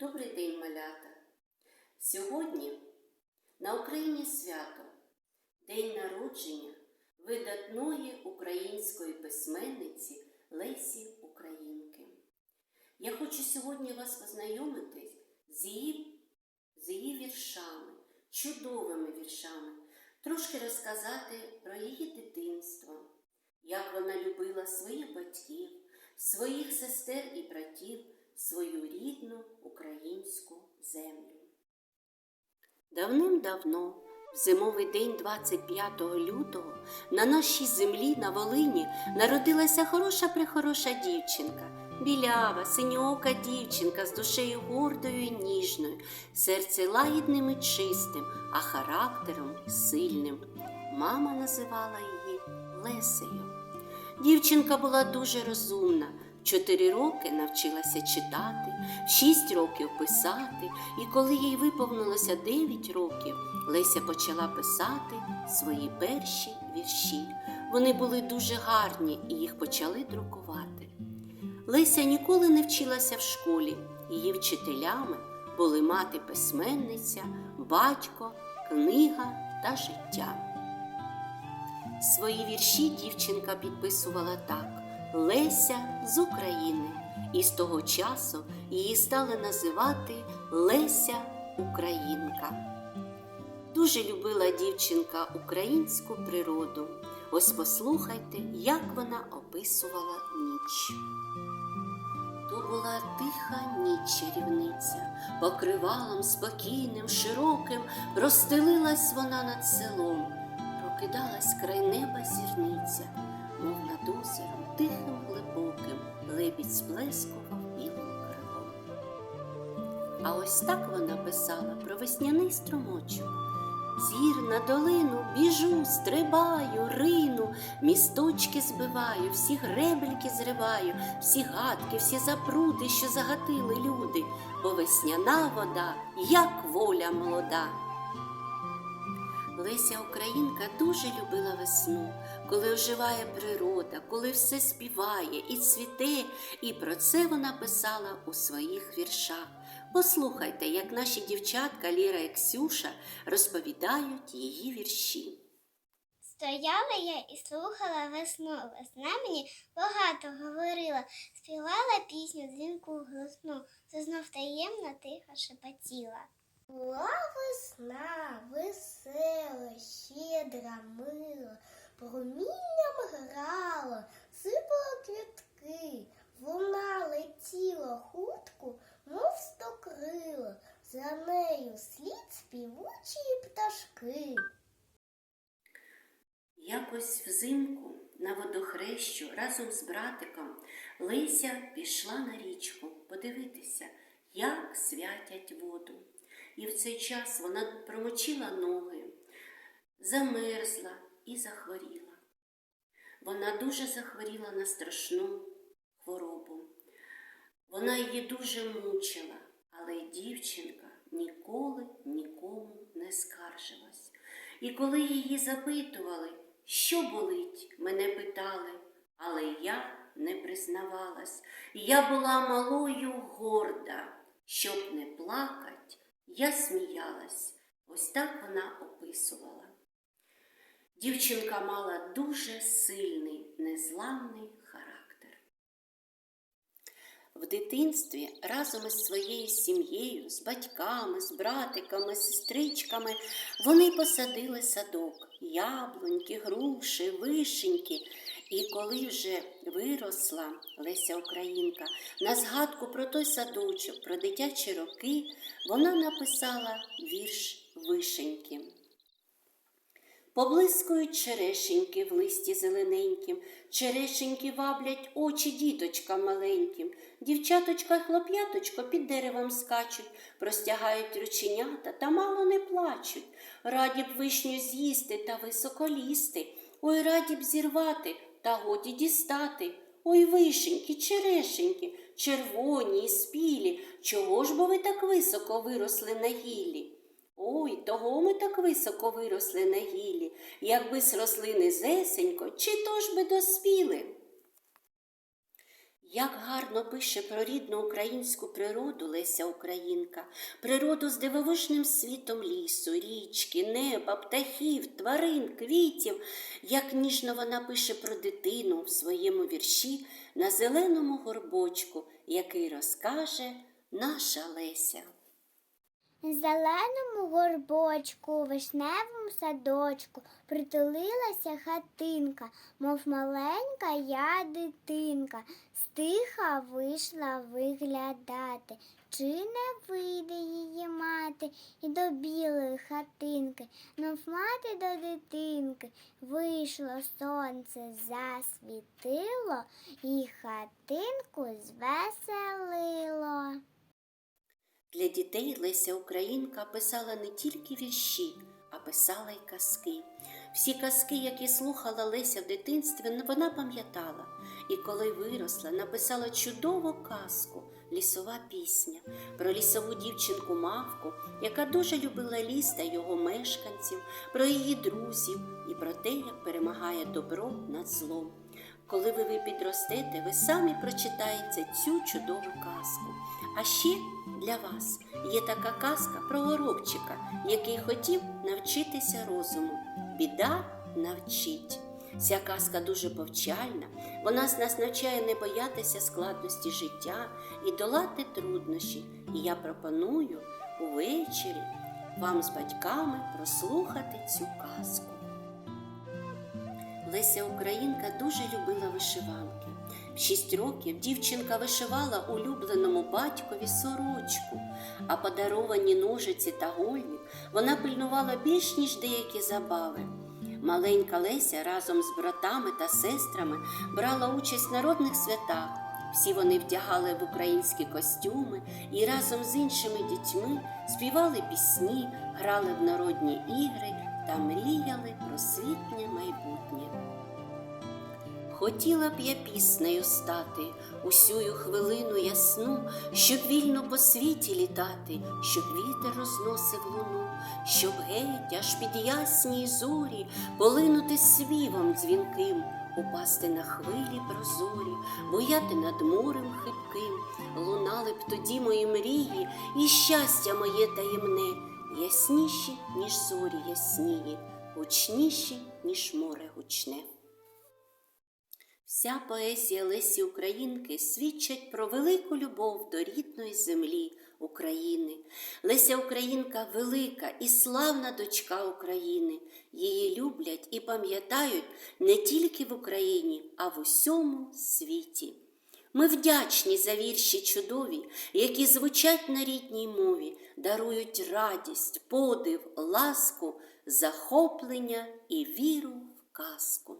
Добрий день, малята! Сьогодні на Україні свято День народження видатної української письменниці Лесі Українки. Я хочу сьогодні вас познайомити з її, з її віршами, чудовими віршами, трошки розказати про її дитинство, як вона любила своїх батьків, своїх сестер і братів, свою рідну українську землю. Давним-давно, в зимовий день 25 лютого, на нашій землі на Волині народилася хороша прихороша дівчинка. Білява, синьоока дівчинка з душею гордою і ніжною, серце лагідним і чистим, а характером сильним. Мама називала її Лесею. Дівчинка була дуже розумна. Чотири роки навчилася читати, шість років писати, і коли їй виповнилося дев'ять років, Леся почала писати свої перші вірші. Вони були дуже гарні і їх почали друкувати. Леся ніколи не вчилася в школі. Її вчителями були мати письменниця, батько, книга та життя. Свої вірші дівчинка підписувала так: Леся з України. І з того часу її стали називати Леся Українка. Дуже любила дівчинка українську природу. Ось послухайте, як вона описувала ніч. То була тиха ніч чарівниця, покривалом спокійним, широким, розстелилась вона над селом, прокидалась край неба зірниця, над озером тихим глибоким, лебідь сплескував білим крилом. А ось так вона писала про весняний струмочок. Зір на долину біжу, стрибаю, рину, місточки збиваю, всі гребельки зриваю, всі гадки, всі запруди, що загатили люди, бо весняна вода, як воля молода. Леся Українка дуже любила весну, коли оживає природа, коли все співає і цвіте, і про це вона писала у своїх віршах. Послухайте, як наші дівчатка Ліра і Ксюша розповідають її вірші. Стояла я і слухала весну. Весна мені багато говорила, співала пісню дзвінку голосну, знов таємно тихо шепотіла. Співучі пташки. Якось взимку на водохрещу разом з братиком Леся пішла на річку подивитися, як святять воду. І в цей час вона промочила ноги, замерзла і захворіла. Вона дуже захворіла на страшну хворобу. Вона її дуже мучила, але дівчинка ніколи нікому не скаржилась. І коли її запитували, що болить, мене питали, але я не признавалась. Я була малою горда, щоб не плакать, я сміялась. Ось так вона описувала. Дівчинка мала дуже сильний, незламний. В дитинстві разом із своєю сім'єю, з батьками, з братиками, сестричками вони посадили садок, яблуньки, груші, вишеньки. І коли вже виросла Леся Українка, на згадку про той садочок, про дитячі роки, вона написала вірш вишеньки. Поблискують черешеньки в листі зелененьким, черешеньки ваблять очі діточкам маленьким, дівчаточка й хлоп'яточко під деревом скачуть, простягають рученята та мало не плачуть. Раді б вишню з'їсти та високо лізти, ой раді б зірвати та годі дістати. Ой, вишеньки, черешеньки, червоні і спілі, чого ж бо ви так високо виросли на гіллі? Ой, того ми так високо виросли на гіллі, якби с росли низесенько, чи то ж би доспіли. Як гарно пише про рідну українську природу Леся Українка, природу з дивовижним світом лісу, річки, неба, птахів, тварин, квітів, як ніжно вона пише про дитину в своєму вірші на зеленому горбочку, який розкаже наша Леся. Зеленому горбочку, вишневому садочку притулилася хатинка, мов маленька я дитинка, стиха вийшла виглядати, чи не вийде її мати і до білої хатинки, мов мати до дитинки, вийшло сонце, засвітило і хатинку звеселило. Для дітей Леся Українка писала не тільки вірші, а писала й казки. Всі казки, які слухала Леся в дитинстві, вона пам'ятала. І коли виросла, написала чудову казку Лісова пісня про лісову дівчинку Мавку, яка дуже любила ліс та його мешканців, про її друзів і про те, як перемагає добро над злом. Коли ви, підростете, ви самі прочитаєте цю чудову казку. А ще для вас є така казка про горобчика, який хотів навчитися розуму. Біда навчить. Ця казка дуже повчальна. Вона нас навчає не боятися складності життя і долати труднощі. І я пропоную увечері вам з батьками прослухати цю казку. Леся Українка дуже любила вишиванки. Шість років дівчинка вишивала улюбленому батькові сорочку, а подаровані ножиці та гольник вона пильнувала більш ніж деякі забави. Маленька Леся разом з братами та сестрами брала участь в народних святах. Всі вони вдягали в українські костюми і разом з іншими дітьми співали пісні, грали в народні ігри та мріяли про світле майбутнє. Хотіла б я піснею стати усю хвилину ясну, щоб вільно по світі літати, щоб вітер розносив луну, щоб геть аж під ясній зорі полинути свівом дзвінким, упасти на хвилі прозорі, бояти над морем хибким, лунали б тоді мої мрії, і щастя моє таємне, ясніші, ніж зорі ясніє, гучніші, ніж море гучне. Вся поезія Лесі Українки свідчить про велику любов до рідної землі України. Леся Українка велика і славна дочка України. Її люблять і пам'ятають не тільки в Україні, а в усьому світі. Ми вдячні за вірші чудові, які звучать на рідній мові, дарують радість, подив, ласку, захоплення і віру в казку.